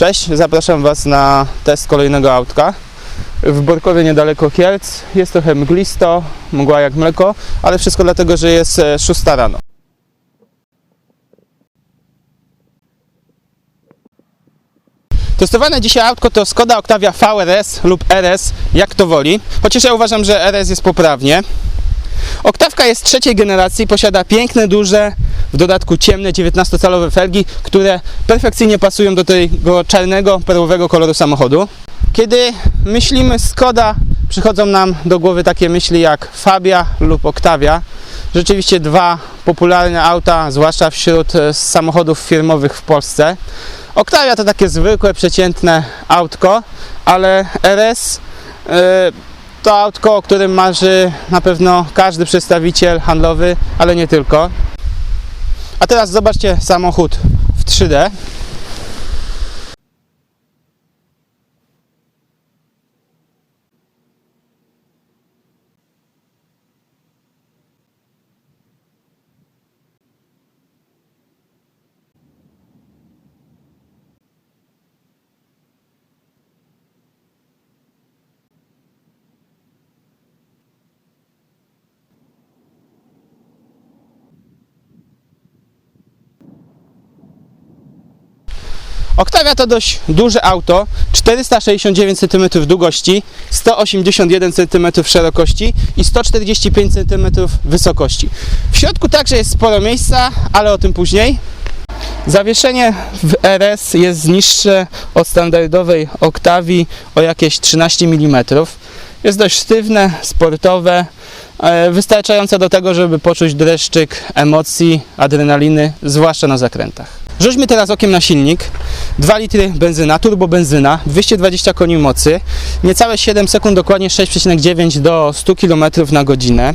Cześć, zapraszam Was na test kolejnego autka. W Borkowie niedaleko Kielc. Jest trochę mglisto, mgła jak mleko, ale wszystko dlatego, że jest e, 6 rano. Testowane dzisiaj autko to Skoda Octavia VRS lub RS, jak to woli. Chociaż ja uważam, że RS jest poprawnie. Oktawka jest trzeciej generacji, posiada piękne, duże, w dodatku ciemne 19-calowe felgi, które perfekcyjnie pasują do tego czarnego, perłowego koloru samochodu. Kiedy myślimy Skoda, przychodzą nam do głowy takie myśli jak Fabia lub Octavia. Rzeczywiście dwa popularne auta, zwłaszcza wśród e, samochodów firmowych w Polsce. Octavia to takie zwykłe, przeciętne autko, ale RS e, to autko, o którym marzy na pewno każdy przedstawiciel handlowy, ale nie tylko. A teraz zobaczcie samochód w 3D. Octavia to dość duże auto, 469 cm długości, 181 cm szerokości i 145 cm wysokości. W środku także jest sporo miejsca, ale o tym później. Zawieszenie w RS jest niższe od standardowej Octavii o jakieś 13 mm. Jest dość sztywne, sportowe, e, wystarczające do tego, żeby poczuć dreszczyk emocji, adrenaliny, zwłaszcza na zakrętach. Rzućmy teraz okiem na silnik. 2 litry benzyna, turbo benzyna, 220 koni mocy, niecałe 7 sekund, dokładnie 6,9 do 100 km na godzinę.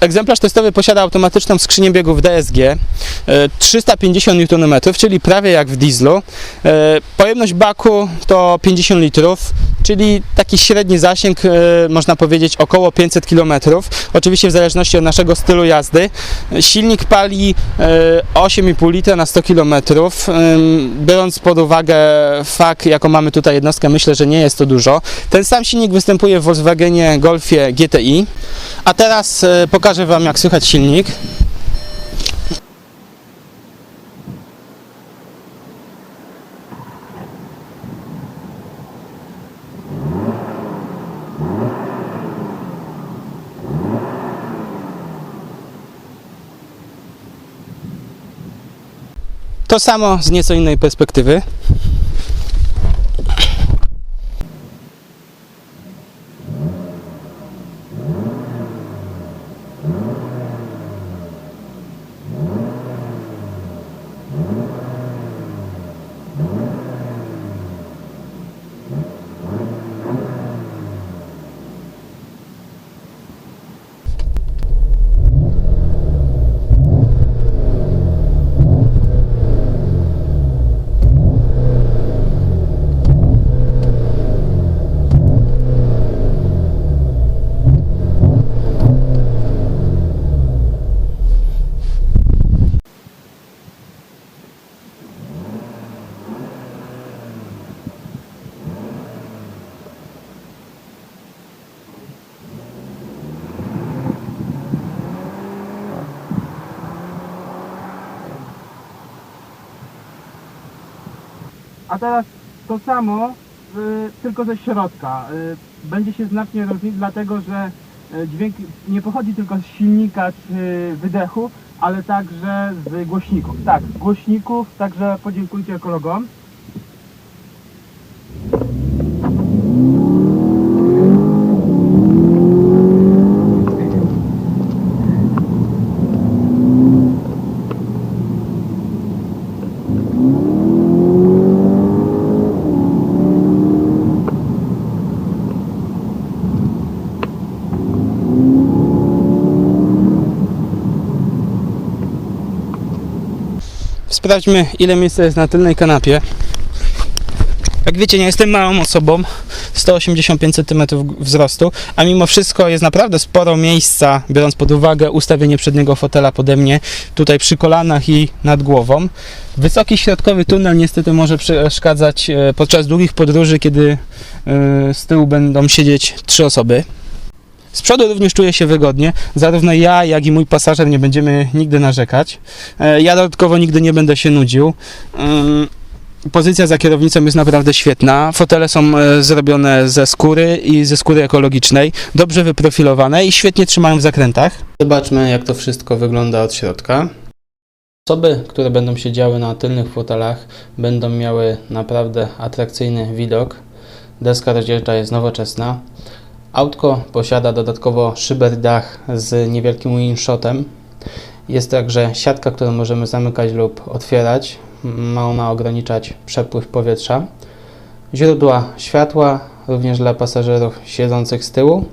Egzemplarz testowy posiada automatyczną skrzynię biegów DSG, e, 350 Nm, czyli prawie jak w dieslu. E, Pojemność baku to 50 litrów, czyli taki średni zasięg, e, można powiedzieć około 500 km, oczywiście w zależności od naszego stylu jazdy. Silnik pali e, 8,5 litra na 100 km. Biorąc pod uwagę fakt, jaką mamy tutaj jednostkę, myślę, że nie jest to dużo. Ten sam silnik występuje w Volkswagenie Golfie GTI. A teraz e, pokażę Wam, jak słychać silnik. To samo z nieco innej perspektywy. A teraz to samo, y, tylko ze środka. Y, będzie się znacznie różnić, dlatego że y, dźwięk nie pochodzi tylko z silnika czy wydechu, ale także z głośników. Tak, z głośników, także podziękujcie ekologom. Sprawdźmy, ile miejsca jest na tylnej kanapie. Jak wiecie, nie jestem małą osobą, 185 cm wzrostu, a mimo wszystko jest naprawdę sporo miejsca, biorąc pod uwagę ustawienie przedniego fotela pode mnie, tutaj przy kolanach i nad głową. Wysoki środkowy tunel niestety może przeszkadzać e, podczas długich podróży, kiedy e, z tyłu będą siedzieć trzy osoby. Z przodu również czuję się wygodnie. Zarówno ja, jak i mój pasażer nie będziemy nigdy narzekać. E, Ja dodatkowo nigdy nie będę się nudził. Pozycja za kierownicą jest naprawdę świetna. Fotele są e, zrobione ze skóry i ze skóry ekologicznej, dobrze wyprofilowane i świetnie trzymają w zakrętach. Zobaczmy, jak to wszystko wygląda od środka. Osoby, które będą siedziały na tylnych fotelach, będą miały naprawdę atrakcyjny widok. Deska rozdzielcza jest nowoczesna. Autko posiada dodatkowo szyberdach z niewielkim winshotem. Jest także siatka, którą możemy zamykać lub otwierać. Ma ona ograniczać przepływ powietrza. Źródła światła również dla pasażerów siedzących z tyłu.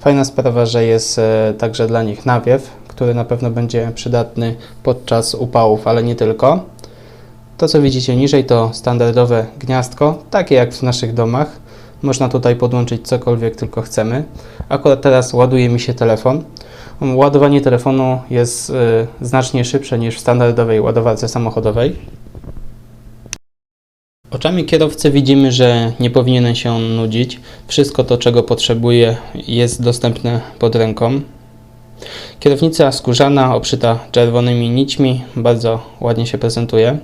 Fajna sprawa, że jest e, także dla nich nawiew, który na pewno będzie przydatny podczas upałów, ale nie tylko. To, co widzicie niżej, to standardowe gniazdko, takie jak w naszych domach. Można tutaj podłączyć cokolwiek tylko chcemy. Akurat teraz ładuje mi się telefon. Ładowanie telefonu jest y, znacznie szybsze niż w standardowej ładowarce samochodowej. Oczami kierowcy widzimy, że nie powinien się on nudzić. Wszystko to, czego potrzebuje, jest dostępne pod ręką. Kierownica skórzana, obszyta czerwonymi nićmi, bardzo ładnie się prezentuje.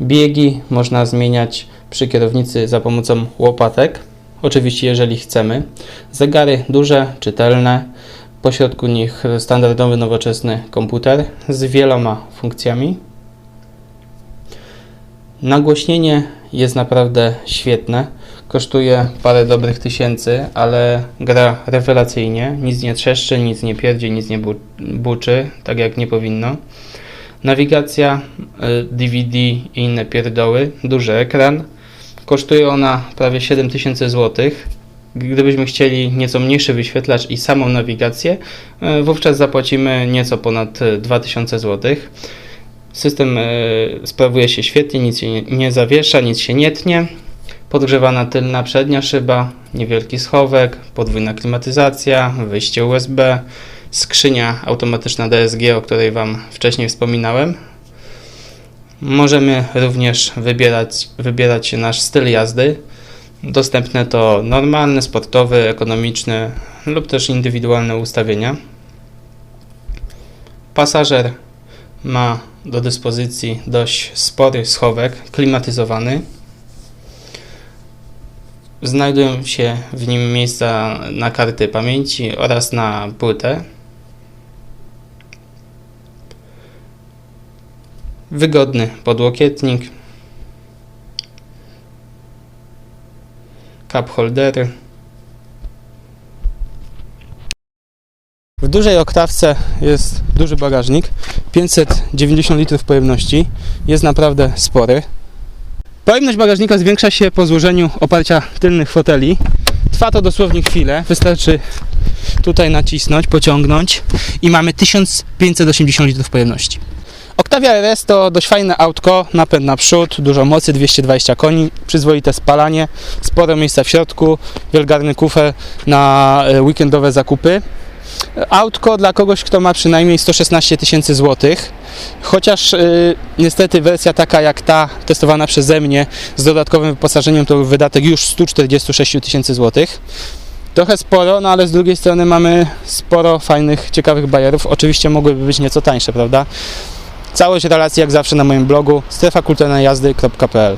Biegi można zmieniać przy kierownicy za pomocą łopatek, oczywiście jeżeli chcemy. Zegary duże, czytelne, pośrodku nich standardowy, nowoczesny komputer z wieloma funkcjami. Nagłośnienie jest naprawdę świetne. Kosztuje parę dobrych tysięcy, ale gra rewelacyjnie. Nic nie trzeszczy, nic nie pierdzi, nic nie bu- buczy, tak jak nie powinno. Nawigacja, y, DVD i inne pierdoły, duży ekran. Kosztuje ona prawie 7000 zł. Gdybyśmy chcieli nieco mniejszy wyświetlacz i samą nawigację, y, wówczas zapłacimy nieco ponad y, 2000 zł. System y, sprawuje się świetnie, nic się nie zawiesza, nic się nie tnie. Podgrzewana tylna przednia szyba, niewielki schowek, podwójna klimatyzacja, wyjście USB, skrzynia automatyczna DSG, o której Wam wcześniej wspominałem. Możemy również wybierać, wybierać nasz styl jazdy. Dostępne to normalny, sportowy, ekonomiczny lub też indywidualne ustawienia. Pasażer ma do dyspozycji dość spory schowek klimatyzowany. Znajdują się w nim miejsca na karty pamięci oraz na płytę. Wygodny podłokietnik. Cup holdery. W dużej oktawce jest duży bagażnik, 590 litrów pojemności, jest naprawdę spory. Pojemność bagażnika zwiększa się po złożeniu oparcia tylnych foteli. Trwa to dosłownie chwilę, wystarczy tutaj nacisnąć, pociągnąć i mamy 1580 litrów pojemności. Octavia RS to dość fajne autko, napęd naprzód, dużo mocy, 220 koni, przyzwoite spalanie, sporo miejsca w środku, wielgarny kufer na e, weekendowe zakupy. Autko dla kogoś, kto ma przynajmniej 116 tysięcy złotych, chociaż y, niestety wersja taka jak ta testowana przeze mnie z dodatkowym wyposażeniem to wydatek już 146 tysięcy złotych. Trochę sporo, no ale z drugiej strony mamy sporo fajnych, ciekawych bajerów. Oczywiście mogłyby być nieco tańsze, prawda? Całość relacji jak zawsze na moim blogu strefakulturalnej jazdy.pl